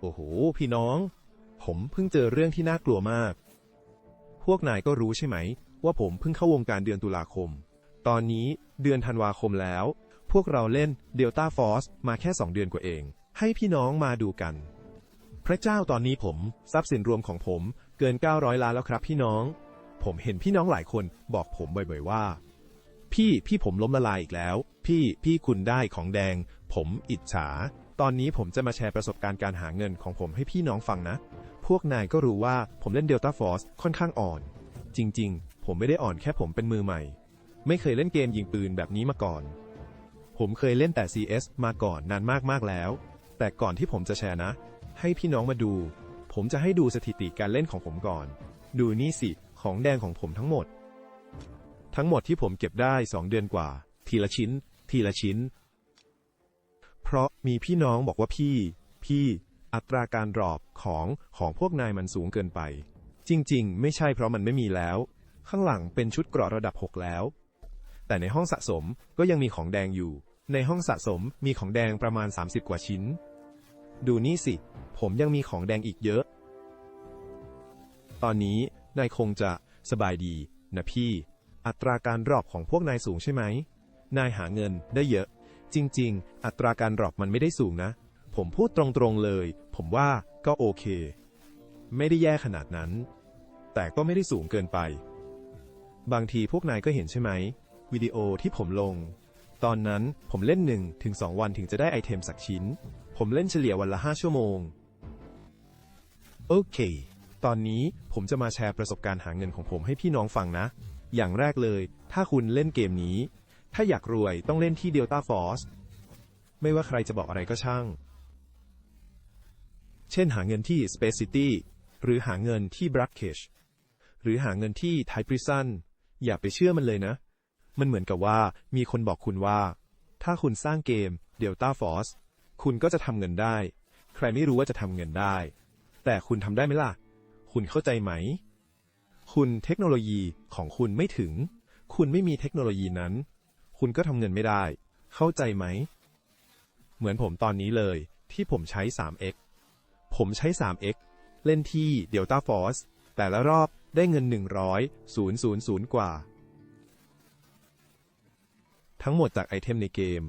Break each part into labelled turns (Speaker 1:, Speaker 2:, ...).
Speaker 1: โอ้โห พี่น้อง ผมเพิ่งเจอเรื่องที่น่ากลัวมาก พวกนายก็รู้ใช่ไหม ว่าผมเพิ่งเข้าวงการเดือนตุลาคม ตอนนี้เดือนธันวาคมแล้ว พวกเราเล่น Delta Force มาแค่ 2 เดือนกว่าเอง ให้พี่น้องมาดูกัน พระเจ้าตอนนี้ผมทรัพย์สินรวมของผมเกิน 900 ล้านแล้วครับพี่น้อง ผมเห็นพี่น้องหลายคนบอกผมบ่อยๆว่า พี่พี่ผมล้มละลายอีกแล้ว พี่พี่คุณได้ของแดง ผมอิจฉา ตอนนี้ผมจะมาแชร์ประสบการณ์การหาเงินของผมให้พี่น้องฟังนะ พวกนายก็รู้ว่าผมเล่น Delta Force ค่อนข้างอ่อน จริง ๆ ผมไม่ได้อ่อนแค่ผมเป็นมือใหม่ ไม่เคยเล่นเกมยิงปืนแบบนี้มาก่อน ผมเคยเล่นแต่ CS มาก่อนนานมากๆแล้ว แต่ก่อนที่ผมจะแชร์นะ ให้พี่น้องมาดู ผมจะให้ดูสถิติการเล่นของผมก่อน ดูนี่สิ ของแดงของผมทั้งหมด ทั้งหมดที่ผมเก็บได้ 2 เดือนกว่า ทีละชิ้น ทีละชิ้น เพราะมีพี่น้องบอกว่าพี่ พี่ อัตราการดรอปของของพวกนายมันสูงเกินไป จริง ๆ ไม่ใช่เพราะมันไม่มีแล้ว ข้างหลังเป็นชุดเกราะระดับ 6 แล้ว แต่ในห้องสะสมก็ยังมีของแดงอยู่ ในห้องสะสมมีของแดงประมาณ 30 กว่าชิ้น ดูนี่สิ ผมยังมีของแดงอีกเยอะ ตอนนี้นายคงจะสบายดีนะพี่ อัตราการดรอปของพวกนายสูงใช่ไหม นายหาเงินได้เยอะ จริง ๆ อัตราการดรอปมันไม่ได้สูงนะ ผมพูดตรงๆเลย ผมว่าก็โอเค ไม่ได้แย่ขนาดนั้น แต่ก็ไม่ได้สูงเกินไป บางทีพวกนายก็เห็นใช่ไหม วิดีโอที่ผมลง ตอนนั้นผมเล่นหนึ่งถึงสองวันถึงจะได้ไอเทมสักชิ้น ผมเล่นเฉลี่ยวันละ5ชั่วโมง โอเค ตอนนี้ผมจะมาแชร์ประสบการณ์หาเงินของผมให้พี่น้องฟังนะ อย่างแรกเลย ถ้าคุณเล่นเกมนี้ ถ้าอยากรวยต้องเล่นที่ Delta Force ไม่ว่าใครจะบอกอะไรก็ช่าง เช่นหาเงินที่ Space City หรือหาเงินที่ b r a c k a g e หรือหาเงินที่ Thai Prison อย่าไปเชื่อมันเลยนะ มันเหมือนกับว่ามีคนบอกคุณว่า ถ้าคุณสร้างเกม Delta Force คุณก็จะทำเงินได้ ใครไม่รู้ว่าจะทำเงินได้ แต่คุณทำได้ไหมล่ะ คุณเข้าใจไหม คุณเทคโนโลยีของคุณไม่ถึง คุณไม่มีเทคโนโลยีนั้น คุณก็ทำเงินไม่ได้ เข้าใจไหม เหมือนผมตอนนี้เลยที่ผมใช้ 3x ผมใช้ 3x เล่นที่ Delta Force แต่ละรอบได้เงิน 100 000 กว่า ทั้งหมดจากไอเทมในเกม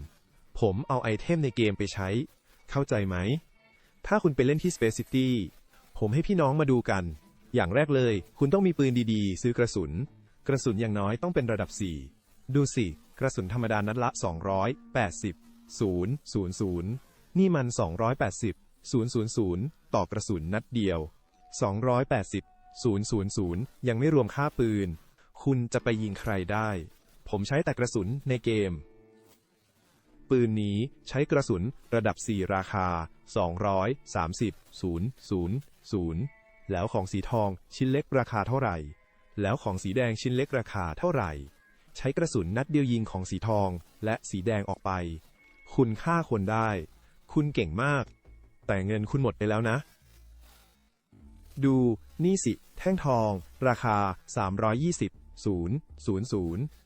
Speaker 1: ผมเอาไอเทมในเกมไปใช้ เข้าใจไหม ถ้าคุณไปเล่นที่ Space City ผมให้พี่น้องมาดูกัน อย่างแรกเลย คุณต้องมีปืนดีๆ ซื้อกระสุน กระสุนอย่างน้อยต้องเป็นระดับ 4 ดูสิ กระสุนธรรมดานัดละ 280 000 นี่มัน 280 000 ต่อกระสุนนัดเดียว 280 000 ยังไม่รวมค่าปืน คุณจะไปยิงใครได้ ผมใช้แต่กระสุนในเกม ปืนนี้ใช้กระสุนระดับ 4 ราคา 230 0 0 0 แล้วของสีทองชิ้นเล็กราคาเท่าไหร่ แล้วของสีแดงชิ้นเล็กราคาเท่าไหร่ ใช้กระสุนนัดเดียวยิงของสีทองและสีแดงออกไป คุณฆ่าคนได้ คุณเก่งมาก แต่เงินคุณหมดไปแล้วนะ ดู นี่สิ แท่งทอง ราคา 320 0 0 0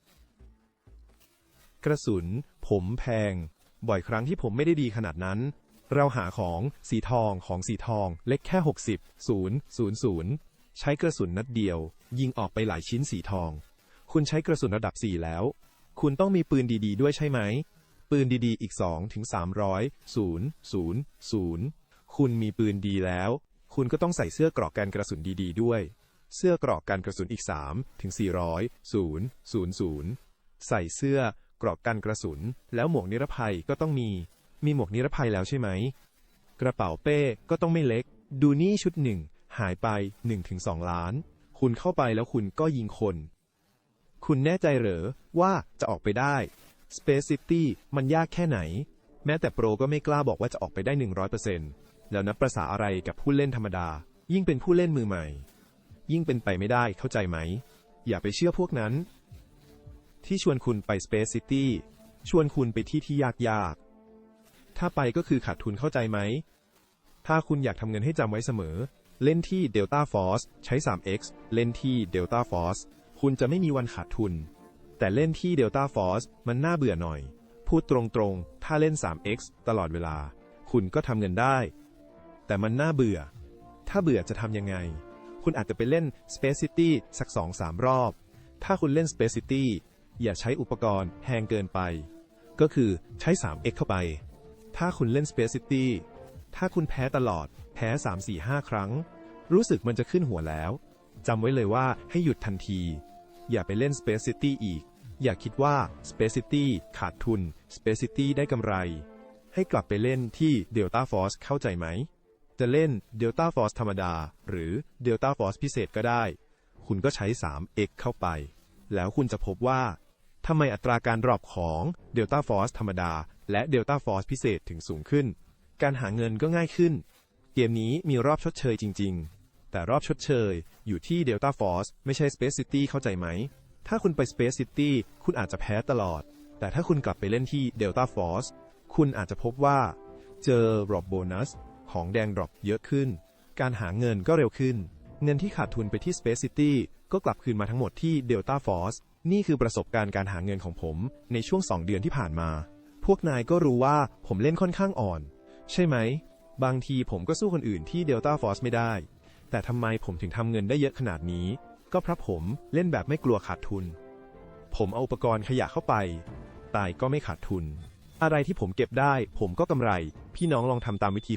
Speaker 1: กระสุน ผมแพง บ่อยครั้งที่ผมไม่ได้ดีขนาดนั้น เราหาของสีทองของสีทองเล็กแค่ 60 0 0 0 ใช้กระสุนนัดเดียว ยิงออกไปหลายชิ้นสีทอง คุณใช้กระสุนระดับ 4 แล้ว คุณต้องมีปืนดีๆ ด้วยใช่ไหม ปืนดีๆ อีก2ถึง300 0 0 0 คุณมีปืนดีแล้ว คุณก็ต้องใส่เสื้อกราะกันกระสุนดีๆ ด้วย เสื้อกราะกันกระสุนอีก3ถึง400 0 0 0 ใส่เสื้อกราะกันกระสุน แล้วหมวกนิรภัยก็ต้องมี มีหมวกนิรภัยแล้วใช่ไหม กระเป๋าเป้ก็ต้องไม่เล็ก ดูนี่ชุดหนึ่งหายไป 1-2 ล้าน คุณเข้าไปแล้วคุณก็ยิงคน คุณแน่ใจเหรอว่าจะออกไปได้ Space City มันยากแค่ไหน แม้แต่โปรก็ไม่กล้าบอกว่าจะออกไปได้ 100%แล้วนับประษาอะไรกับผู้เล่นธรรมดา ยิ่งเป็นผู้เล่นมือใหม่ ยิ่งเป็นไปไม่ได้เข้าใจไหม อย่าไปเชื่อพวกนั้น ที่ชวนคุณไป Space City ชวนคุณไปที่ที่ยากๆ ถ้าไปก็คือขาดทุนเข้าใจไหม ถ้าคุณอยากทำเงินให้จำไว้เสมอ เล่นที่ Delta Force ใช้ 3x เล่นที่ Delta Force คุณจะไม่มีวันขาดทุน แต่เล่นที่ Delta Force มันน่าเบื่อหน่อย พูดตรงๆ ถ้าเล่น 3x ตลอดเวลา คุณก็ทำเงินได้ แต่มันน่าเบื่อ ถ้าเบื่อจะทำยังไง คุณอาจจะไปเล่น Space City สัก2-3รอบ ถ้าคุณเล่น Space City อย่าใช้อุปกรณ์แพงเกินไป ก็คือใช้ 3x เข้าไป ถ้าคุณเล่น Space City ถ้าคุณแพ้ตลอด แพ้ 3 4 5 ครั้ง รู้สึกมันจะขึ้นหัวแล้วจำไว้เลยว่าให้หยุดทันที อย่าไปเล่น Space City อีก อย่าคิดว่า Space City ขาดทุน Space City ได้กำไร ให้กลับไปเล่นที่ Delta Force เข้าใจไหม จะเล่น Delta Force ธรรมดา หรือ Delta Force พิเศษก็ได้ คุณก็ใช้ 3x เข้าไป แล้วคุณจะพบว่าทำไมอัตราการดรอปของ Delta Force ธรรมดา และ Delta Force พิเศษถึงสูงขึ้น การหาเงินก็ง่ายขึ้น เกมนี้มีรอบชดเชยจริง ๆ แต่รอบชดเชย อยู่ที่ Delta Force ไม่ใช่ Space City เข้าใจไหม ถ้าคุณไป Space City คุณอาจจะแพ้ตลอด แต่ถ้าคุณกลับไปเล่นที่ Delta Force คุณอาจจะพบว่า เจอดรอปโบนัส ของแดงดรอปเยอะขึ้น การหาเงินก็เร็วขึ้น เงินที่ขาดทุนไปที่ Space City ก็กลับคืนมาทั้งหมดที่ Delta Force นี่คือประสบการณ์การหาเงินของผมในช่วง 2 เดือนที่ผ่านมา พวกนายก็รู้ว่าผมเล่นค่อนข้างอ่อน ใช่ไหม บางทีผมก็สู้คนอื่นที่ Delta Force ไม่ได้ แต่ทำไมผมถึงทำเงินได้เยอะขนาดนี้ ก็เพราะผมเล่นแบบไม่กลัวขาดทุน ผมเอาอุปกรณ์ขยะเข้าไป ตายก็ไม่ขาดทุน อะไรที่ผมเก็บได้ ผมก็กำไร พี่น้องลองทำตามวิธี